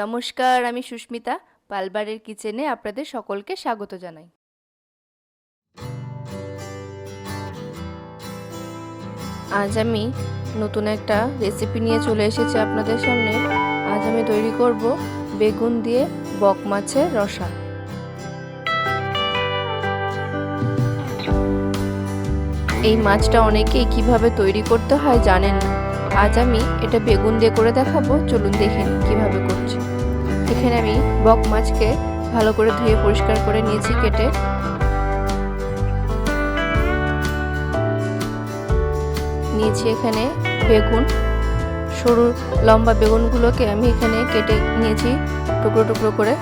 নমস্কার, আমি সুস্মিতা। পালবারের কিচেনে আপনাদের সকলকে স্বাগত জানাই। আজ আমি নতুন একটা রেসিপি নিয়ে চলে এসেছি আপনাদের সামনে। আজ আমি তৈরি করব বেগুন দিয়ে বক মাছের রসা। এই মাছটা অনেকেই কীভাবে তৈরি করতে হয় জানেন আজ আমি এটা বেগুন দিয়ে করে দেখাবো। চলুন দেখেন কীভাবে করছি। এখানে আমি বক মাছকে ভালো করে ধুয়ে পরিষ্কার করে নিয়েছি কেটে। নিয়েছি এখানে বেগুন, সরু লম্বা বেগুনগুলোকে আমি এখানে কেটে নিয়েছি টুকরো টুকরো করে।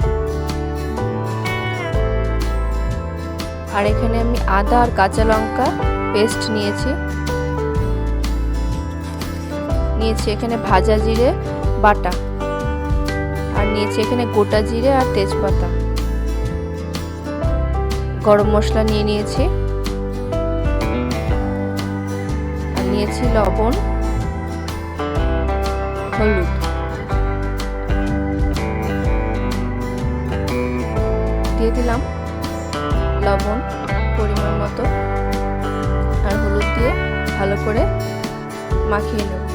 আর এখানে আমি আদা আর কাঁচা লঙ্কা পেস্ট নিয়েছি। নিয়েছি এখানে ভাজা জিরে বাটা। আর নিয়েছি এখানে গোটা জিরে আর তেজপাতা। গরম মশলা নিয়ে নিয়েছি। আর নিয়েছি লবণ। হলুদ। দিয়ে দিলাম লবণ পরিমাণ মতো। আর হলুদ দিয়ে ভালো করে মাখিয়ে নেব।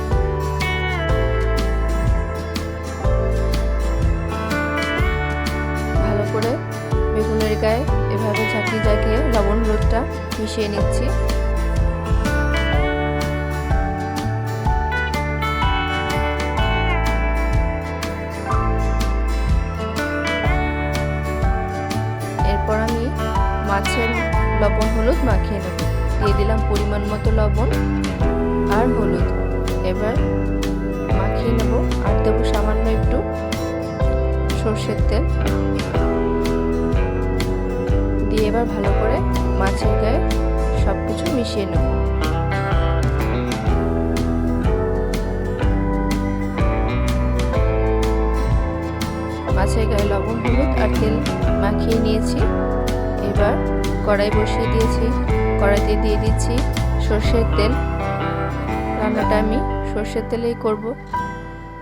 বেগুনের গায়ে এভাবে ঝাঁকিয়ে ঝাঁকিয়ে লবণ হলুদটা মিশিয়ে নিচ্ছি। এরপর আমি মাছের লবণ হলুদ মাখিয়ে নেব। দিয়ে দিলাম পরিমাণ মতো লবণ আর হলুদ। এবার মাখিয়ে নেব। আর দেবো সামান্য একটু সর্ষের তেল। দিয়ে এবার ভালো করে মাছের গায়ে সব কিছু মিশিয়ে নেব। মাছের গায়ে লবণ, হলুদ আর তেল মাখিয়ে নিয়েছি। এবার কড়াই বসিয়ে দিয়েছি। কড়াইতে দিয়ে দিচ্ছি সর্ষের তেল। রান্নাটা আমি সর্ষের তেলেই করব।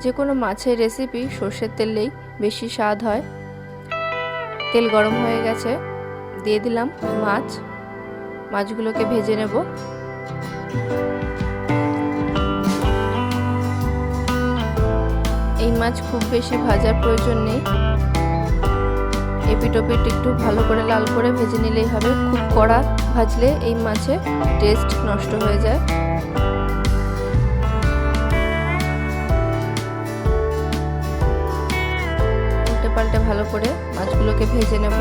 যে কোনো মাছের রেসিপি সর্ষের তেলেই বেশি স্বাদ হয়। তেল গরম হয়ে গেছে। দিয়ে দিলাম মাছ। মাছগুলোকে ভেজে নেব। এই মাছ খুব বেশি ভাজার প্রয়োজন নেই। এপিটোপিট একটু ভালো করে লাল করে ভেজে নিলেই হবে। খুব কড়া ভাজলে এই মাছে টেস্ট নষ্ট হয়ে যায়। উল্টে পাল্টে ভালো করে মাছগুলোকে ভেজে নেব।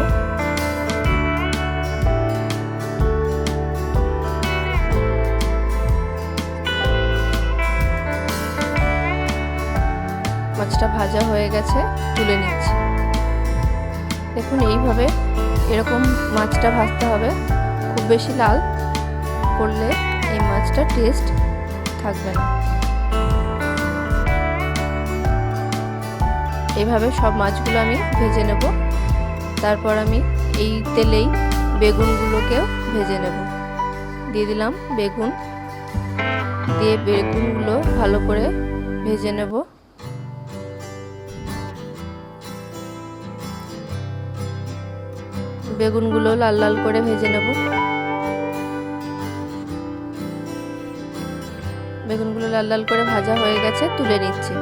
মাছটা ভাজা হয়ে গেছে, তুলে নিচ্ছি। দেখুন, এইভাবে এরকম মাছটা ভাজতে হবে। খুব বেশি লাল করলে এই মাছটা টেস্ট থাকবে না। এইভাবে সব মাছগুলো আমি ভেজে নেব। তারপর আমি এই তেলেই বেগুনগুলোকেও ভেজে নেব। দিয়ে দিলাম বেগুন। দিয়ে বেগুনগুলো ভালো করে ভেজে নেব। বেগুনগুলো লাল লাল করে ভেজে নেব। বেগুনগুলো লাল লাল করে ভাজা হয়ে গেছে, তুলে নিচ্ছি।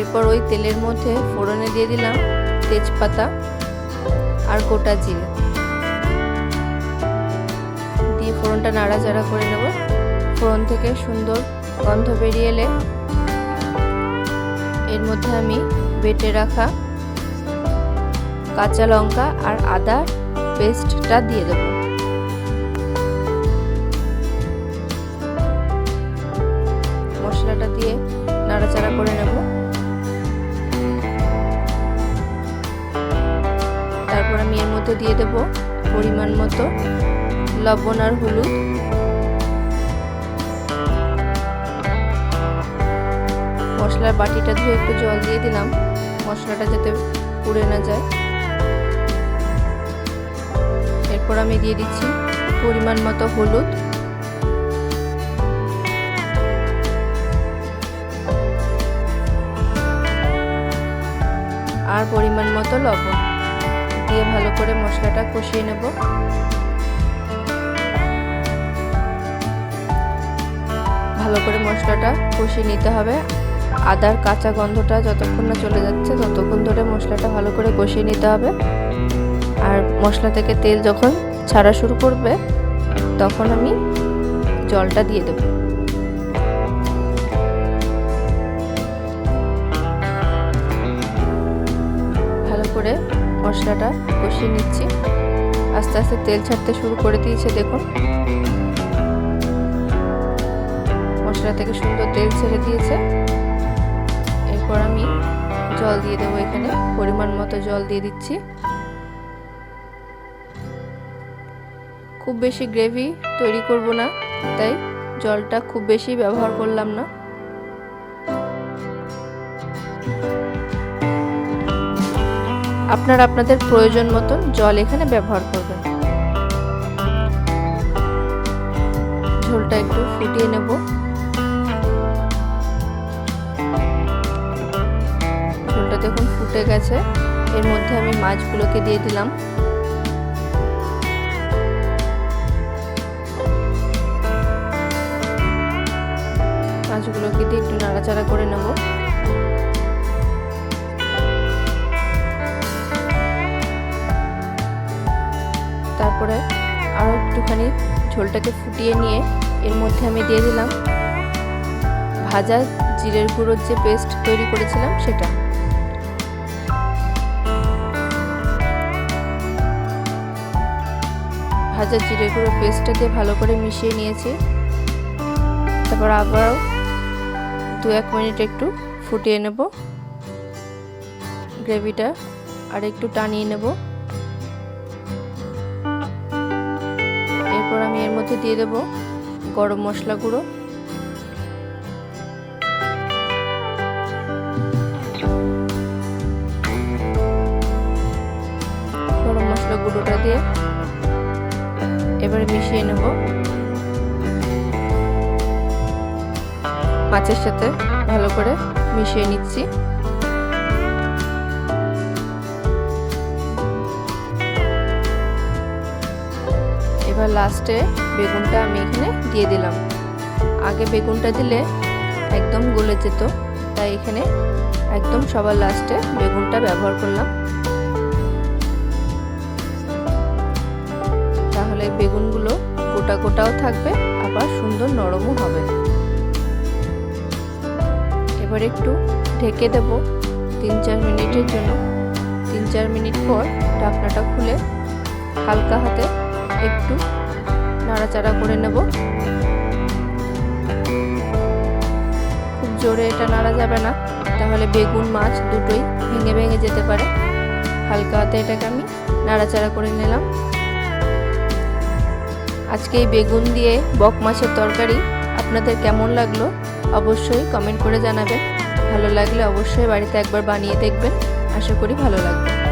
এরপর ওই তেলের মধ্যে ফোড়নে দিয়ে দিলাম। তেজপাতা আর গোটা জিরে। দিয়ে ফোড়নটা নাড়াচাড়া করে নেব। ফোড়ন থেকে সুন্দর গন্ধ বেরিয়ে এলে এর মধ্যে আমি বেটে রাখা কাঁচা লঙ্কা আর আদা পেস্টটা দিয়ে দেব। মশলাটা দিয়ে নাড়াচাড়া করে নেব। তারপর আমি এর মধ্যে দিয়ে দেব পরিমাণ মতো লবণ আর হলুদ। মশলার বাটিটা ধুয়ে একটু জল দিয়ে দিলাম। মশলাটা যাতে পুড়ে না যায়। এরপর আমি দিয়ে দিচ্ছি পরিমাণ মতো হলুদ। আর পরিমাণ মতো লবণ। দিয়ে ভালো করে মশলাটা কষিয়ে নেব। ভালো করে মশলাটা কষিয়ে নিতে হবে। আদার কাঁচা গন্ধটা যতক্ষণ না চলে যাচ্ছে ততক্ষণ ধরে মশলাটা ভালো করে কষিয়ে নিতে হবে। আর মশলা থেকে তেল যখন ছাড়া শুরু করবে তখন আমি জলটা দিয়ে দেবো। ভালো করে মশলাটা কষিয়ে নিচ্ছি। আস্তে আস্তে তেল ছাড়তে শুরু করে দিয়েছে, দেখুন। মশলা থেকে সুন্দর তেল ছেড়ে দিয়েছে। এরপর আমি জল দিয়ে দেবো এখানে, পরিমাণ মতো জল দিয়ে দিচ্ছি। খুব বেশি গ্রেভি তৈরি করব না, তাই জলটা খুব বেশি ব্যবহার করলাম না। আপনারা আপনাদের প্রয়োজন মতন জল এখানে ব্যবহার করবেন। ঝোলটা একটু ফুটিয়ে নেব। ঝোলটা দেখুন ফুটে গেছে। এর মধ্যে আমি মাছগুলোকে দিয়ে দিলাম। মাছগুলোকে দিয়ে একটু নাড়াচাড়া করে নেব। ঝোলটাকে ফুটিয়ে নিয়ে এর মধ্যে আমি দিয়ে দিলাম। ভাজা জিরের গুঁড়োর যে পেস্ট তৈরি করেছিলাম সেটা। ভাজা জিরে গুঁড়ো পেস্টটা দিয়ে ভালো করে মিশিয়ে নিয়েছি। তারপর আবারও দু এক মিনিট একটু ফুটিয়ে নেব। গ্রেভিটা আর একটু টানিয়ে নেব। দিয়ে দেব গরম মশলা গুঁড়ো। গরম মশলা গুঁড়োটা দিয়ে এবারে মিশিয়ে নেব। মাছের সাথে ভালো করে মিশিয়ে নিচ্ছি। লাস্টে বেগুনটা আমি এখানে দিয়ে দিলাম। আগে বেগুনটা দিলে একদম গলে যেত, তাই এখানে একদম সবার লাস্টে বেগুনটা ব্যবহার করলাম। তাহলে বেগুনগুলো গোটা গোটাও থাকবে, আবার সুন্দর নরমও হবে। এবার একটু ঢেকে দেব তিন চার মিনিটের জন্য। তিন চার মিনিট পর ঢাকনাটা খুলে হালকা হাতে একটু নাড়াচাড়া করে নেব। খুব জোরে এটা নাড়া যাবে না। তাহলে বেগুন মাছ দুটোই ভেঙে ভেঙে যেতে পারে। হালকা হাতে এটাকে আমি নাড়াচাড়া করে নিলাম। আজকে এই বেগুন দিয়ে বক মাছের তরকারি আপনাদের কেমন লাগল অবশ্যই কমেন্ট করে জানাবেন। ভালো লাগলে অবশ্যই বাড়িতে একবার বানিয়ে দেখবেন। আশা করি ভালো লাগবে।